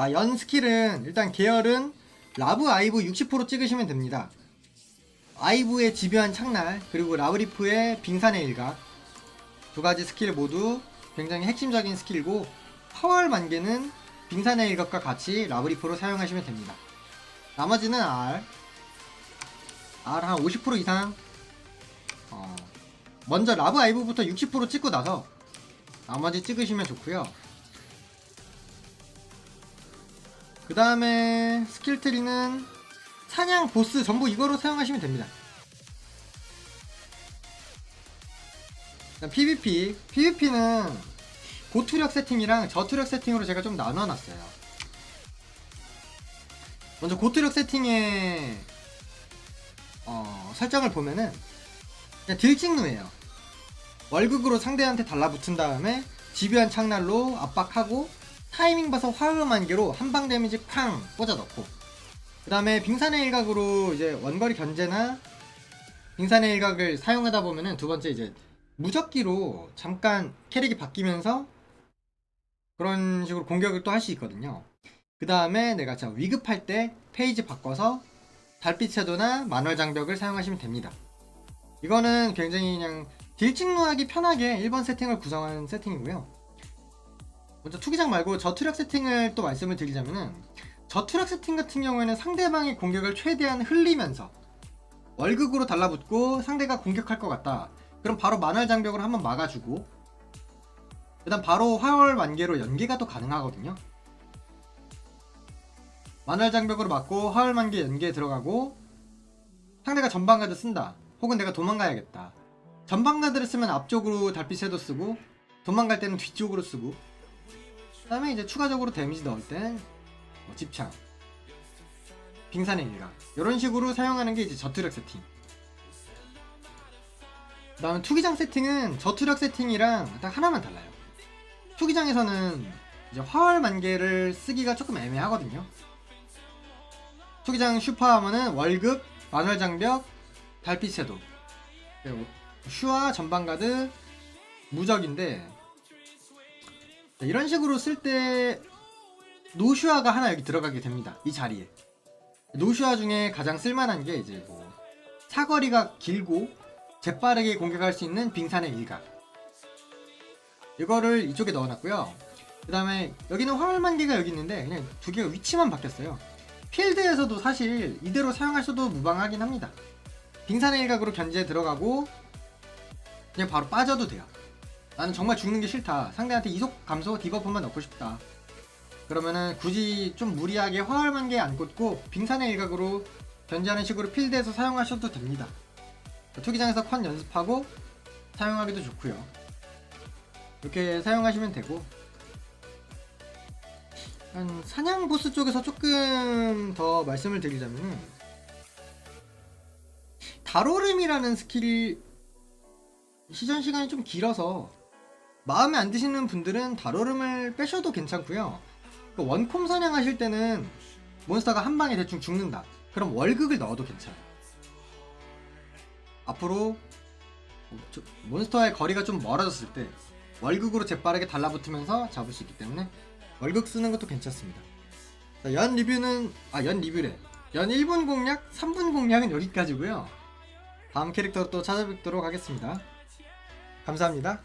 자, 연 스킬은 일단 계열은 라브 아이브 60% 찍으시면 됩니다. 아이브의 집요한 창날 그리고 라브리프의 빙산의 일각 두 가지 스킬 모두 굉장히 핵심적인 스킬이고 파월 만개는 빙산의 일각과 같이 라브리프로 사용하시면 됩니다. 나머지는 R R 한 50% 이상 어, 먼저 라브 아이브부터 60% 찍고 나서 나머지 찍으시면 좋고요. 그 다음에 스킬 트리는 사냥 보스 전부 이거로 사용하시면 됩니다. PVP PVP는 고투력 세팅이랑 저투력 세팅으로 제가 좀 나눠놨어요. 먼저 고투력 세팅의 어, 설정을 보면은 그냥 딜찍누예요. 월극으로 상대한테 달라붙은 다음에 집요한 창날로 압박하고 타이밍 봐서 화음 한 개로 한방 데미지 쾅 꽂아 넣고 그 다음에 빙산의 일각으로 이제 원거리 견제나 빙산의 일각을 사용하다 보면은 두 번째 이제 무적기로 잠깐 캐릭이 바뀌면서 그런 식으로 공격을 또 할 수 있거든요. 그 다음에 내가 자 위급할 때 페이지 바꿔서 달빛 섀도나 만월 장벽을 사용하시면 됩니다. 이거는 굉장히 그냥 딜찍루하기 편하게 1번 세팅을 구성한 세팅이고요. 먼저 투기장 말고 저투력 세팅을 또 말씀을 드리자면은 저투력 세팅 같은 경우에는 상대방의 공격을 최대한 흘리면서 월극으로 달라붙고 상대가 공격할 것 같다. 그럼 바로 만월 장벽으로 한번 막아주고 그다음 바로 화월 만개로 연계가 또 가능하거든요. 만월 장벽으로 맞고 화월 만개 연계에 들어가고 상대가 전방가드 쓴다. 혹은 내가 도망가야겠다. 전방가드를 쓰면 앞쪽으로 달빛 섀도 쓰고 도망갈 때는 뒤쪽으로 쓰고 그다음에 이제 추가적으로 데미지 넣을 땐뭐 집창, 빙산의 일각 이런 식으로 사용하는 게 이제 저투력 세팅. 그다음에 투기장 세팅은 저투력 세팅이랑 딱 하나만 달라요. 투기장에서는 이제 화월 만개를 쓰기가 조금 애매하거든요. 투기장 슈퍼하면은 월급, 만월 장벽, 달빛 섀도 슈와 전방가드 무적인데 이런 식으로 쓸 때 노슈아가 하나 여기 들어가게 됩니다. 이 자리에. 노슈아 중에 가장 쓸만한 게 이제 뭐 사거리가 길고 재빠르게 공격할 수 있는 빙산의 일각. 이거를 이쪽에 넣어놨고요. 그 다음에 여기는 화물만 개가 여기 있는데 그냥 두 개가 위치만 바뀌었어요. 필드에서도 사실 이대로 사용하셔도 무방하긴 합니다. 빙산의 일각으로 견제 들어가고 그냥 바로 빠져도 돼요. 나는 정말 죽는 게 싫다. 상대한테 이속 감소 디버프만 넣고 싶다. 그러면은 굳이 좀 무리하게 화활만 개안 꽂고 빙산의 일각으로 견제하는 식으로 필드에서 사용하셔도 됩니다. 투기장에서 컨 연습하고 사용하기도 좋고요. 이렇게 사용하시면 되고 한 사냥 보스 쪽에서 조금 더 말씀을 드리자면은 다로름이라는 스킬이 시전 시간이 좀 길어서 마음에 안 드시는 분들은 다로름을 빼셔도 괜찮고요. 그 원콤 사냥하실 때는 몬스터가 한 방에 대충 죽는다. 그럼 월극을 넣어도 괜찮아요. 앞으로 저- 몬스터의 거리가 좀 멀어졌을 때 월극으로 재빠르게 달라붙으면서 잡을 수 있기 때문에 월극 쓰는 것도 괜찮습니다. 자, 연 리뷰는 아 연 리뷰래. 연 1분 공략, 3분 공략은 여기까지고요. 다음 캐릭터로 또 찾아뵙도록 하겠습니다. 감사합니다.